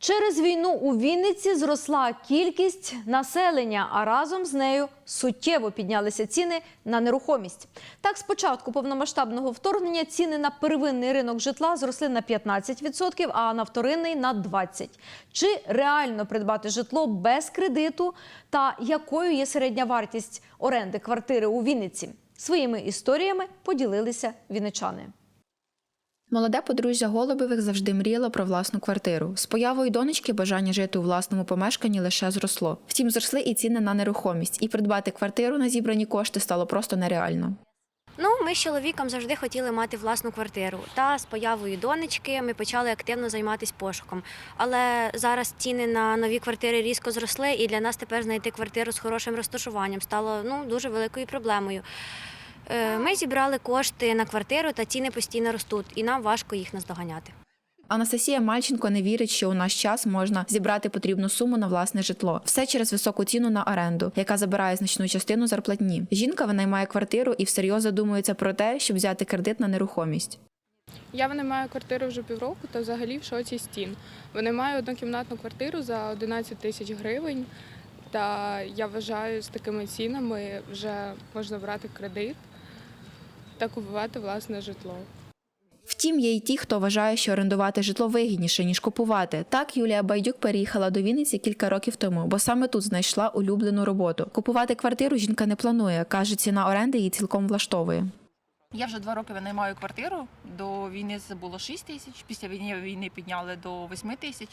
Через війну у Вінниці зросла кількість населення, а разом з нею суттєво піднялися ціни на нерухомість. Так, з початку повномасштабного вторгнення ціни на первинний ринок житла зросли на 15%, а на вторинний на 20%. Чи реально придбати житло без кредиту та якою є середня вартість оренди квартири у Вінниці? Своїми історіями поділилися вінничани. Молоде подружжя Голубевих завжди мріяло про власну квартиру. З появою донечки бажання жити у власному помешканні лише зросло. Втім, зросли і ціни на нерухомість, і придбати квартиру на зібрані кошти стало просто нереально. Ну, ми з чоловіком завжди хотіли мати власну квартиру. Та з появою донечки ми почали активно займатися пошуком. Але зараз ціни на нові квартири різко зросли, і для нас тепер знайти квартиру з хорошим розташуванням стало ну, дуже великою проблемою. Е, Ми зібрали кошти на квартиру, та ціни постійно ростуть, і нам важко їх наздоганяти. Анастасія Мальченко не вірить, що у наш час можна зібрати потрібну суму на власне житло. Все через високу ціну на оренду, яка забирає значну частину зарплатні. Жінка винаймає квартиру і всерйоз задумується про те, щоб взяти кредит на нерухомість. Я винаймаю квартиру вже півроку та взагалі в шоці стін. Винаймаю однокімнатну квартиру за 11 тисяч гривень. Та я вважаю, з такими цінами вже можна брати кредит та купувати власне житло. Втім, є й ті, хто вважає, що орендувати житло вигідніше ніж купувати. Так Юлія Байдюк переїхала до Вінниці кілька років тому, бо саме тут знайшла улюблену роботу. Купувати квартиру жінка не планує. каже, ціна оренди її цілком влаштовує. Я вже два роки винаймаю квартиру. До війни це було 6 тисяч. Після війни війни підняли до 8 тисяч.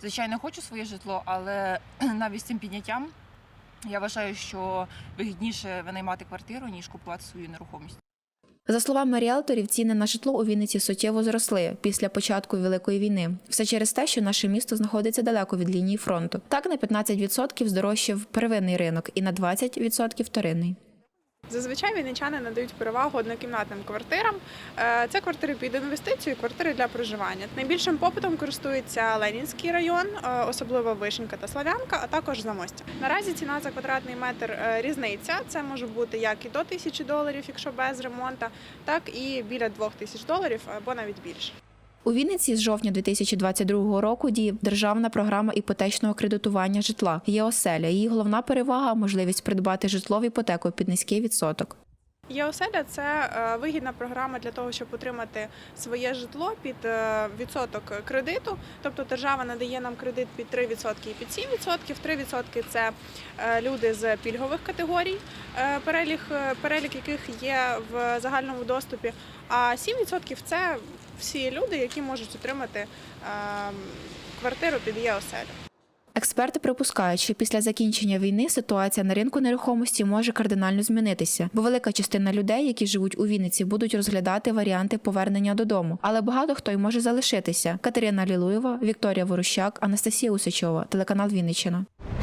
Звичайно, хочу своє житло, але навіть з цим підняттям я вважаю, що вигідніше винаймати квартиру, ніж купувати свою нерухомість. За словами ріалторів, ціни на житло у Вінниці суттєво зросли після початку Великої війни. Все через те, що наше місто знаходиться далеко від лінії фронту. Так на 15% здорожчав первинний ринок і на 20% вторинний. Зазвичай вінничани надають перевагу однокімнатним квартирам. Е, Це квартири під інвестицію, квартири для проживання. Найбільшим попитом користується Ленінський район, е, особливо Вишенька та Славянка, а також Замостя. Наразі ціна за квадратний метр е, різниця. Це може бути як і до тисячі доларів, якщо без ремонту, так і біля двох тисяч доларів або навіть більше. У Вінниці з жовтня 2022 року діє державна програма іпотечного кредитування житла. Є оселя. Її головна перевага можливість придбати житло в іпотеку під низький відсоток. ЄОСЕЛЯ – це е, вигідна програма для того, щоб отримати своє житло під е, відсоток кредиту. Тобто держава надає нам кредит під 3% і під 7%. 3% – це е, люди з пільгових категорій, перелік, перелік яких є в загальному доступі. А 7% – це всі люди, які можуть отримати е, квартиру під ЄОСЕЛЯ. Експерти припускають, що після закінчення війни ситуація на ринку нерухомості може кардинально змінитися, бо велика частина людей, які живуть у Вінниці, будуть розглядати варіанти повернення додому. Але багато хто й може залишитися. Катерина Лілуєва, Вікторія Ворущак, Анастасія Усичова, телеканал Вінниччина.